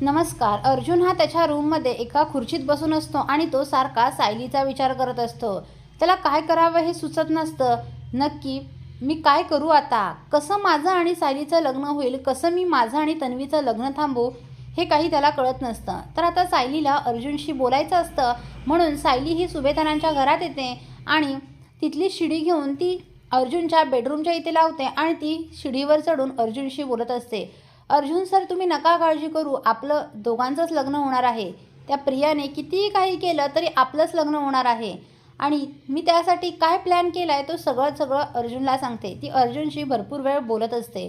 नमस्कार. अर्जुन हा त्याच्या रूममध्ये एका खुर्चीत बसून असतो आणि तो सारखा सायलीचा विचार करत असतो. त्याला काय करावं हे सुचत नसतं. नक्की मी काय करू आता? कसं माझं आणि सायलीचं लग्न होईल? कसं मी माझं आणि तन्वीचं लग्न थांबू हे काही त्याला कळत नसतं. तर आता सायलीला अर्जुनशी बोलायचं असतं. म्हणून सायली ही सुभेदारांच्या घरात येते आणि तिथली शिडी घेऊन ती अर्जुनच्या बेडरूमच्या इथे लावते आणि ती शिडीवर चढून अर्जुनशी बोलत असते. अर्जुन सर तुम्ही नका काळजी करू. आपलं दोघांचंच लग्न होणार आहे. त्या प्रियाने कितीही काही केलं तरी आपलंच लग्न होणार आहे. आणि मी त्यासाठी काय प्लॅन केला आहे तो सगळं सगळं अर्जुनला सांगते. ती अर्जुनशी भरपूर वेळ बोलत असते.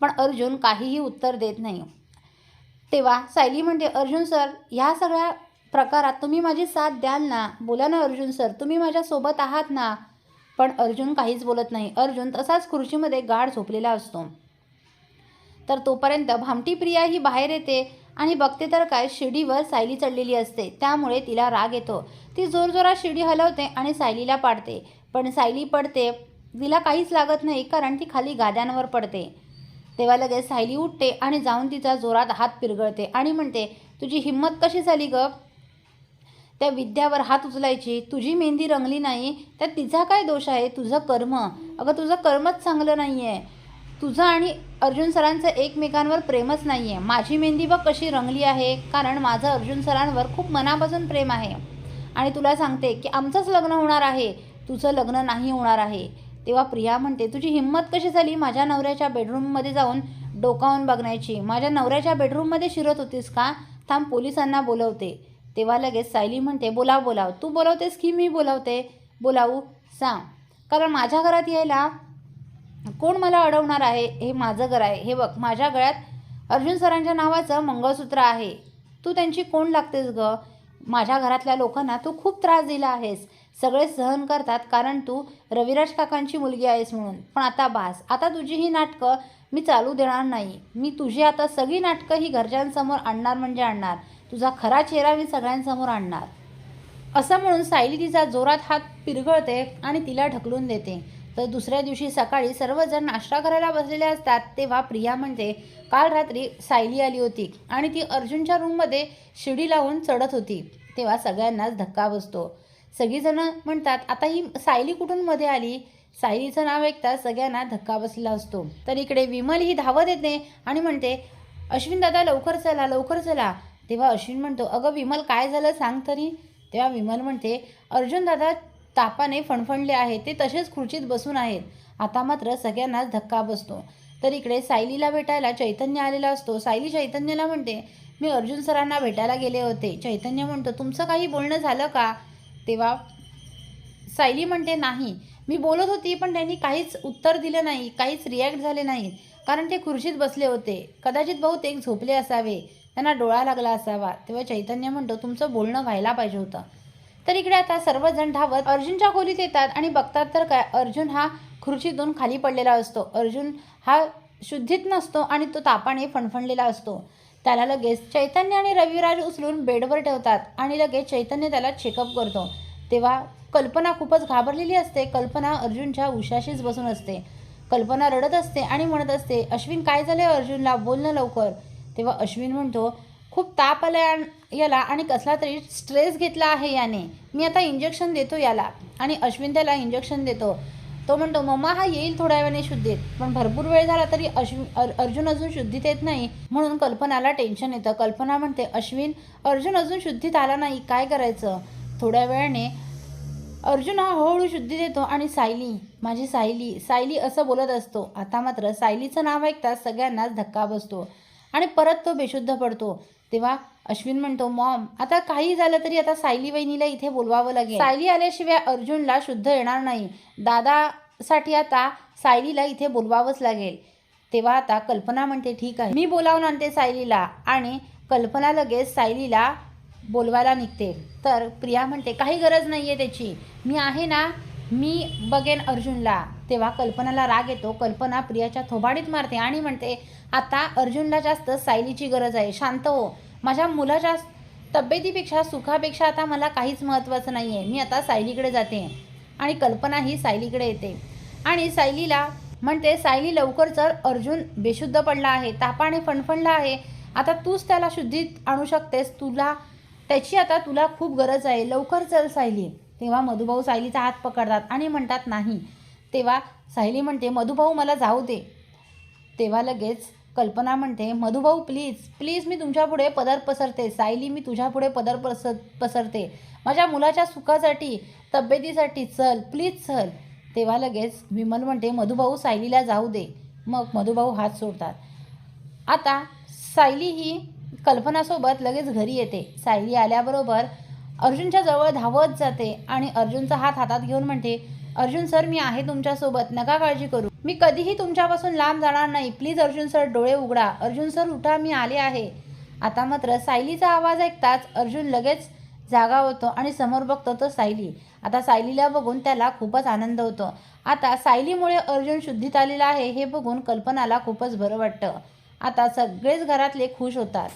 पण अर्जुन काहीही उत्तर देत नाही. तेव्हा सायली म्हणते अर्जुन सर ह्या सगळ्या प्रकारात तुम्ही माझी साथ द्याल ना? बोला ना अर्जुन सर तुम्ही माझ्यासोबत आहात ना? पण अर्जुन काहीच बोलत नाही. अर्जुन तसाच खुर्चीमध्ये गाढ झोपलेला असतो. तर तोपर्यंत भामटी प्रिया ही बाहेर येते आणि बघते तर काय शिडीवर सायली चढलेली असते. त्यामुळे तिला राग येतो. ती जोरजोरात शिडी हलवते आणि सायलीला पाडते. पण सायली पडते. तिला काहीच लागत नाही कारण ती खाली गाद्यांवर पडते. तेव्हा लगेच सायली उठते आणि जाऊन तिचा जोरात हात पिरगळते आणि म्हणते तुझी हिंमत कशी झाली ग? त्या विद्यावर हात उचलायची. तुझी मेहंदी रंगली नाही. त्यात तिचा काय दोष आहे? तुझं कर्म. अगं तुझं कर्मच चांगलं नाही आहे तुझं आणि अर्जुन सरांचं एकमेकांवर प्रेमच नाही आहे माझी मेहंदी बघ कशी रंगली आहे. कारण माझं अर्जुन सरांवर खूप मनापासून प्रेम आहे. आणि तुला सांगते की आमचंच लग्न होणार आहे. तुझं लग्न नाही होणार आहे. तेव्हा प्रिया म्हणते तुझी हिंमत कशी झाली माझ्या नवऱ्याच्या बेडरूममध्ये जाऊन डोकावून बघण्याची? माझ्या नवऱ्याच्या बेडरूममध्ये शिरत होतीस का? थांब पोलिसांना बोलवते. तेव्हा लगेच सायली म्हणते बोलाव बोलाव. तू बोलवतेस की मी बोलावते? बोलावू सांग. कारण माझ्या घरात यायला कोण मला अडवणार आहे? हे माझं घर आहे. हे बघ माझ्या गळ्यात अर्जुन सरांच्या नावाचं मंगळसूत्र आहे. तू त्यांची कोण लागतेस ग? माझ्या घरातल्या लोकांना तू खूप त्रास दिला आहेस. सगळे सहन करतात कारण तू रविराज काकांची मुलगी आहेस म्हणून. पण आता बास. आता तुझी ही नाटकं मी चालू देणार नाही. मी तुझी आता सगळी नाटकं ही घरच्यांसमोर आणणार म्हणजे आणणार. तुझा खरा चेहरा मी सगळ्यांसमोर आणणार. असं म्हणून सायली तिचा जोरात हात पिरगळते आणि तिला ढकलून देते. तर दुसऱ्या दिवशी सकाळी सर्वजण नाश्ता करायला बसलेले असतात तेव्हा प्रिया म्हणते काल रात्री सायली आली होती आणि ती अर्जुनच्या रूममध्ये शिडी लावून चढत होती. तेव्हा सगळ्यांनाच धक्का बसतो. सगळीजणं म्हणतात आता ही सायली कुठून मध्ये आली? सायलीचं नाव ऐकता सगळ्यांना धक्का बसलेला असतो. तर इकडे विमल ही धावत येते आणि म्हणते अश्विन दादा लवकर चला लवकर चला. तेव्हा अश्विन म्हणतो अगं विमल काय झालं सांग तरी. तेव्हा विमल म्हणते अर्जुन दादा तापाने फणफणले आहेत. ते तसेच खुर्चीत बसून आहेत. आता मात्र सगळ्यांनाच धक्का बसतो. तर इकडे सायलीला भेटायला चैतन्य आलेला असतो. सायली चैतन्यला म्हणते मी अर्जुन सरांना भेटायला गेले होते. चैतन्य म्हणतो तुमचं काही बोलणं झालं का? तेव्हा सायली म्हणते नाही. मी बोलत होती पण त्यांनी काहीच उत्तर दिलं नाही काहीच रिॲक्ट झाले नाहीत. कारण ते खुर्चीत बसले होते. कदाचित बहुतेक झोपले असावे. त्यांना डोळा लागला असावा. तेव्हा चैतन्य म्हणतो तुमचं बोलणं व्हायला पाहिजे होतं. तर इकडे आता सर्वजण धावत अर्जुनच्या खोलीत येतात आणि बघतात तर काय अर्जुन हा खुर्चीतून खाली पडलेला असतो. अर्जुन हा शुद्धीत नसतो आणि तो तापाने फणफणलेला असतो. त्याला लगेच चैतन्य आणि रविराज उचलून बेडवर ठेवतात आणि लगेच चैतन्य त्याला चेकअप करतो. तेव्हा कल्पना खूपच घाबरलेली असते. कल्पना अर्जुनच्या उशाशीच बसून असते. कल्पना रडत असते आणि म्हणत असते अश्विन काय झालं अर्जुनला? बोल ना लवकर. तेव्हा अश्विन म्हणतो खूप ताप आलाय याला आणि कसला तरी स्ट्रेस घेतला आहे याने. मी आता इंजेक्शन देतो याला. आणि अश्विन त्याला इंजेक्शन देतो. तो म्हणतो मम्मा हा येईल थोड्या वेळाने शुद्धीत. पण भरपूर वेळ झाला तरी अश्विन अर अर्जुन अजून शुद्धीत येत नाही. म्हणून कल्पनाला टेन्शन येतं. कल्पना म्हणते अश्विन अर्जुन अजून शुद्धीत आला नाही. काय करायचं? थोड्या वेळाने अर्जुन हा हळूहळू शुद्धी देतो आणि सायली माझी सायली सायली असं बोलत असतो. आता मात्र सायलीचं नाव ऐकताच सगळ्यांनाच धक्का बसतो आणि परत तो बेशुद्ध पडतो. तेव्हा अश्विन म्हणतो मॉम आता काही झालं तरी आता सायली वहिनीला इथे बोलवावं लागेल. सायली आल्याशिवाय अर्जुनला शुद्ध येणार नाही. दादासाठी आता सायलीला इथे बोलवावंच लागेल. तेव्हा आता कल्पना म्हणते ठीक आहे मी बोलावून आणते सायलीला. आणि कल्पना लगेच सायलीला बोलवायला निघते. तर प्रिया म्हणते काही गरज नाही आहे त्याची. मी आहे ना मी बघेन अर्जुनला. तेव्हा कल्पनाला राग येतो. कल्पना प्रियाच्या थोबाडीत मारते आणि म्हणते आता अर्जुनला जास्त सायलीची गरज आहे. शांत हो. माझ्या मुलाच्या तब्येतीपेक्षा सुखापेक्षा आता मला काहीच महत्त्वाचं नाही आहे मी आता सायलीकडे जाते आणि कल्पना ही सायलीकडे येते. आणि सायलीला म्हणते सायली लवकर चल. अर्जुन बेशुद्ध पडला आहे. तापाने फणफणला आहे. आता तूच त्याला शुद्धीत आणू शकतेस. तुला त्याची आता तुला खूप गरज आहे. लवकर चल सायली. तेव्हा मधुभाऊ सायलीचा हात पकडतात आणि म्हणतात नाही. तेव्हा सायली म्हणते मधुभाऊ मला जाऊ दे. तेव्हा लगेच कल्पना म्हणते मधुभाऊ प्लीज प्लीज मी तुमच्यापुढे पदर पसरते. सायली मी तुझ्यापुढे पदर पसर पसरते. माझ्या मुलाच्या सुखासाठी तब्येतीसाठी चल प्लीज चल. तेव्हा लगेच विमल म्हणते मधुभाऊ सायलीला जाऊ दे. मग मधुभाऊ हात सोडतात. आता सायली ही कल्पनासोबत लगेच घरी येते. सायली आल्याबरोबर अर्जुनच्या जवळ धावत जाते आणि अर्जुनचा हात हातात घेऊन म्हणते अर्जुन सर मी आहे तुमच्यासोबत. नका काळजी करू. मी कधीही तुमच्यापासून लांब जाणार नाही. प्लीज अर्जुन सर डोळे उघडा. अर्जुन सर उठा. मी आले आहे. आता मात्र सायलीचा आवाज ऐकताच अर्जुन लगेच जागा होतो आणि समोर बघतो तो सायली. आता सायलीला बघून त्याला खूपच आनंद होतो. आता सायलीमुळे अर्जुन शुद्धीत आलेला आहे हे बघून कल्पनाला खूपच बरं वाटतं. आता सगळेच घरातले खुश होतात.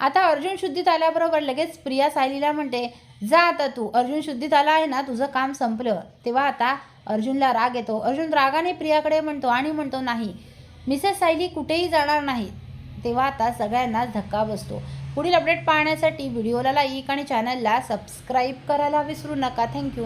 आता अर्जुन शुद्धीत आल्याबरोबर लगेच प्रिया सायलीला म्हणते जा आता तू. अर्जुन शुद्धीत आला आहे ना तुझं काम संपलं. तेव्हा आता अर्जुनला राग येतो. अर्जुन रागाने प्रियाकडे म्हणतो आणि म्हणतो नाही मिसेस सायली कुठेही जाणार नाही. तेव्हा आता सगळ्यांनाच धक्का बसतो. पुढील अपडेट पाहण्यासाठी व्हिडिओला लाईक आणि चॅनलला सबस्क्राईब करायला विसरू नका. थँक्यू.